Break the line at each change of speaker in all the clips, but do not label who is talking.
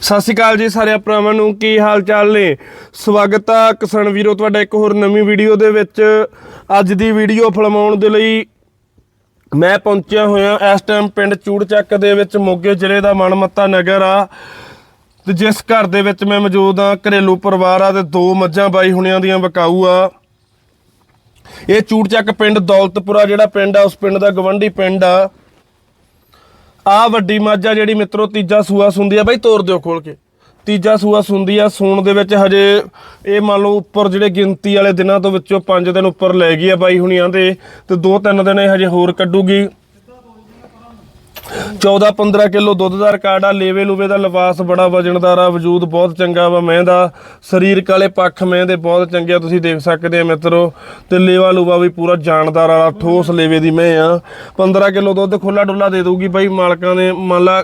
ਸਤਿ ਸ਼੍ਰੀ ਅਕਾਲ ਜੀ ਸਾਰੇ ਭਰਾਵਾਂ ਨੂੰ, ਕੀ ਹਾਲ ਚਾਲ ਨੇ? ਸਵਾਗਤ ਆ ਕਿਸਾਨ ਵੀਰੋ, ਤੁਹਾਡਾ ਇੱਕ ਹੋਰ ਨਵੀਂ ਵੀਡੀਓ ਦੇ ਵਿੱਚ। ਅੱਜ ਦੀ ਵੀਡੀਓ ਫਿਲਮਾਉਣ ਦੇ ਲਈ ਮੈਂ ਪਹੁੰਚਿਆ ਹੋਇਆ, ਇਸ ਟਾਈਮ ਪਿੰਡ ਚੂੜਚੱਕ ਦੇ ਵਿੱਚ, ਮੋਗੇ ਜ਼ਿਲ੍ਹੇ ਦਾ ਮਨਮੱਤਾ ਨਗਰ ਆ। ਤੇ ਜਿਸ ਘਰ ਦੇ ਵਿੱਚ ਮੈਂ ਮੌਜੂਦ ਆ, ਘਰੇਲੂ ਪਰਿਵਾਰ ਆ ਤੇ ਦੋ ਮੱਝਾਂ, ਬਾਈ ਹੁਣਿਆਂ ਦੀਆਂ ਵਿਕਾਊ ਆ। ਇਹ ਚੂੜਚੱਕ ਪਿੰਡ ਦੌਲਤਪੁਰਾ ਜਿਹੜਾ ਪਿੰਡ ਆ, ਉਸ ਪਿੰਡ ਦਾ ਗਵੰਡੀ ਪਿੰਡ ਆ। ਆ ਵੱਡੀ ਮੱਝ ਆ ਜਿਹੜੀ ਮਿੱਤਰੋ, ਤੀਜਾ ਸੂਆ ਸੁੰਦੀ ਆ ਬਾਈ ਤੋੜ ਦਿਓ ਖੋਲ ਕੇ। ਤੀਜਾ ਸੂਆ ਸੁੰਦੀ ਆ, ਸੂਣ ਦੇ ਵਿੱਚ ਹਜੇ ਇਹ ਮੰਨ ਲਓ ਉੱਪਰ ਜਿਹੜੇ ਗਿਣਤੀ ਵਾਲੇ ਦਿਨਾਂ ਤੋਂ ਵਿੱਚੋਂ 5 ਦਿਨ ਉੱਪਰ ਲੈ ਗਈ ਆ ਬਾਈ ਹੁਣੀਆਂ ਦੇ ਤੇ 2-3 ਦਿਨ ਇਹ ਹਜੇ ਹੋਰ ਕੱਢੂਗੀ। 14 15 ਕਿਲੋ ਦੁੱਧ ਦਾ ਰਿਕਾਰਡ ਆ ਲੇਵੇ ਲੂਵੇ ਦਾ ਲਿਬਾਸ ਬੜਾ ਵਜਨਦਾਰ ਆ, ਵਜੂਦ ਬਹੁਤ ਚੰਗਾ ਵਾ ਮੈਂ ਦਾ ਸਰੀਰਕ ਵਾਲੇ ਪੱਖ ਮੈਂ ਦੇ ਬਹੁਤ ਚੰਗੇ ਆ, ਤੁਸੀਂ ਦੇਖ ਸਕਦੇ ਆ ਮਿੱਤਰੋ, ਤੇ ਲੇਵਾ ਲੂਵਾ ਵੀ ਪੂਰਾ ਜਾਣਦਾਰ ਵਾਲਾ, ਠੋਸ ਲੇਵੇ ਦੀ ਮੈਂ ਆ। 15 ਕਿਲੋ ਦੁੱਧ ਖੁੱਲਾ ਡੁੱਲਾ ਦੇ ਦਊਗੀ ਬਾਈ, ਮਾਲਕਾਂ ਨੇ, ਮੰਨ ਲਾ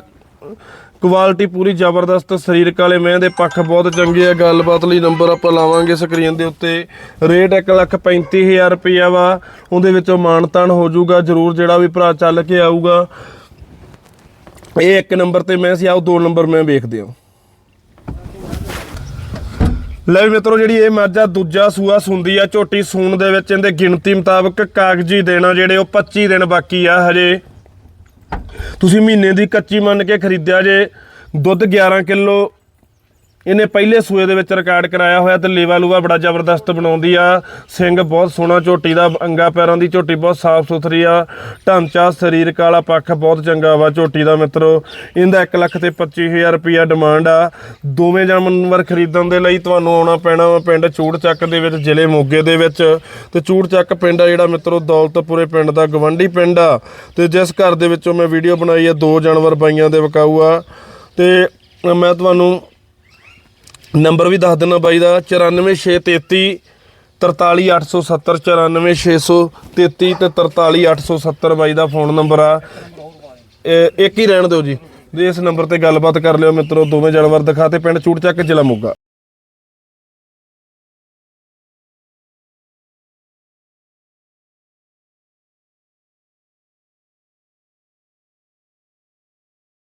ਕੁਆਲਿਟੀ ਪੂਰੀ ਜ਼ਬਰਦਸਤ ਸਰੀਰਕ ਵਾਲੇ ਮੈਂ ਦੇ ਪੱਖ ਬਹੁਤ ਚੰਗੇ ਆ, ਗੱਲਬਾਤ ਲਈ ਨੰਬਰ ਆਪਾਂ ਲਾਵਾਂਗੇ ਸਕਰੀਨ ਦੇ ਉੱਤੇ। ਰੇਟ 135000 ਰੁਪਇਆ ਵਾ, ਉਹਦੇ ਵਿੱਚੋਂ ਮਾਨਤਾਨ ਹੋ ਜਾਊਗਾ, ਜਰੂਰ ਜਿਹੜਾ ਵੀ ਭਰਾ ਚੱਲ ਕੇ ਆਊਗਾ। ਇਹ ਇੱਕ ਨੰਬਰ ਤੇ ਮੈਂ ਸੀ ਆਓ ਦੋ ਨੰਬਰ ਮੈਂ ਵੇਖਦੇ ਹਾਂ। ਲੈ ਵੀ ਮਿੱਤਰੋ, ਜਿਹੜੀ ਇਹ ਮੱਝ ਆ, ਦੂਜਾ ਸੂਆ ਸੁੰਦੀ ਆ, ਝੋਟੀ ਸੂਣ ਦੇ ਵਿੱਚ ਇਹਦੇ ਗਿਣਤੀ ਮੁਤਾਬਕ ਕਾਗਜ਼ੀ ਦੇਣਾ ਜਿਹੜੇ ਉਹ 25 ਦਿਨ ਬਾਕੀ ਆ ਹਜੇ। ਤੁਸੀਂ ਮਹੀਨੇ ਦੀ ਕੱਚੀ ਮੰਨ ਕੇ ਖਰੀਦਿਆ ਜੇ, ਦੁੱਧ 11 ਕਿਲੋ ਇਹਨੇ ਪਹਿਲੇ ਸੂਏ ਦੇ ਵਿੱਚ ਰਿਕਾਰਡ ਕਰਾਇਆ ਹੋਇਆ ਤੇ ਲੇਵਾ ਲੂਵਾ ਬੜਾ ਜ਼ਬਰਦਸਤ ਬਣਾਉਂਦੀ ਆ। ਸਿੰਘ ਬਹੁਤ ਸੋਹਣਾ ਝੋਟੀ ਦਾ, ਅੰਗਾ ਪੈਰਾਂ ਦੀ ਝੋਟੀ ਬਹੁਤ ਸਾਫ਼ ਸੁਥਰੀ ਆ। ਢਾਂਚਾ ਸਰੀਰਕ ਵਾਲਾ ਪੱਖ ਬਹੁਤ ਚੰਗਾ ਵਾ ਝੋਟੀ ਦਾ ਮਿੱਤਰੋ। ਇਹਦਾ 1 ਲੱਖ ਤੇ 25000 ਰੁਪਿਆ ਡਿਮਾਂਡ ਆ। ਦੋਵੇਂ ਜਾਨਵਰ ਖਰੀਦਣ ਦੇ ਲਈ ਤੁਹਾਨੂੰ ਆਉਣਾ ਪੈਣਾ ਵਾ ਪਿੰਡ ਚੂੜਚੱਕ ਦੇ ਵਿੱਚ, ਜ਼ਿਲ੍ਹੇ ਮੋਗੇ ਦੇ ਵਿੱਚ। ਤੇ ਚੂੜਚੱਕ ਪਿੰਡ ਆ ਜਿਹੜਾ ਮਿੱਤਰੋ, ਦੌਲਤਪੁਰੇ ਪਿੰਡ ਦਾ ਗਵੰਡੀ ਪਿੰਡ ਆ। ਤੇ ਜਿਸ ਘਰ ਦੇ ਵਿੱਚੋਂ ਮੈਂ ਵੀਡੀਓ ਬਣਾਈ ਆ, ਦੋ ਜਾਨਵਰ ਬਾਈਆਂ ਦੇ ਵਿਕਾਊ ਆ। ਤੇ ਮੈਂ ਤੁਹਾਨੂੰ ਨੰਬਰ ਵੀ ਦੱਸ ਦਿੰਦਾ ਬਾਈ ਦਾ 94633 43870 94633 ਤੇ 43870 ਬਾਈ ਦਾ ਫੋਨ ਨੰਬਰ ਆ। ਇੱਕ ਹੀ ਰਹਿਣ ਦਿਓ ਜੀ। ਤੇ ਇਸ ਨੰਬਰ ਤੇ ਗੱਲਬਾਤ ਕਰ ਲਿਓ ਮਿੱਤਰੋ, ਦੋਵੇਂ ਜਾਨਵਰ ਦਿਖਾਤੇ ਪਿੰਡ ਚੂੜਚੱਕ ਜ਼ਿਲ੍ਹਾ ਮੋਗਾ।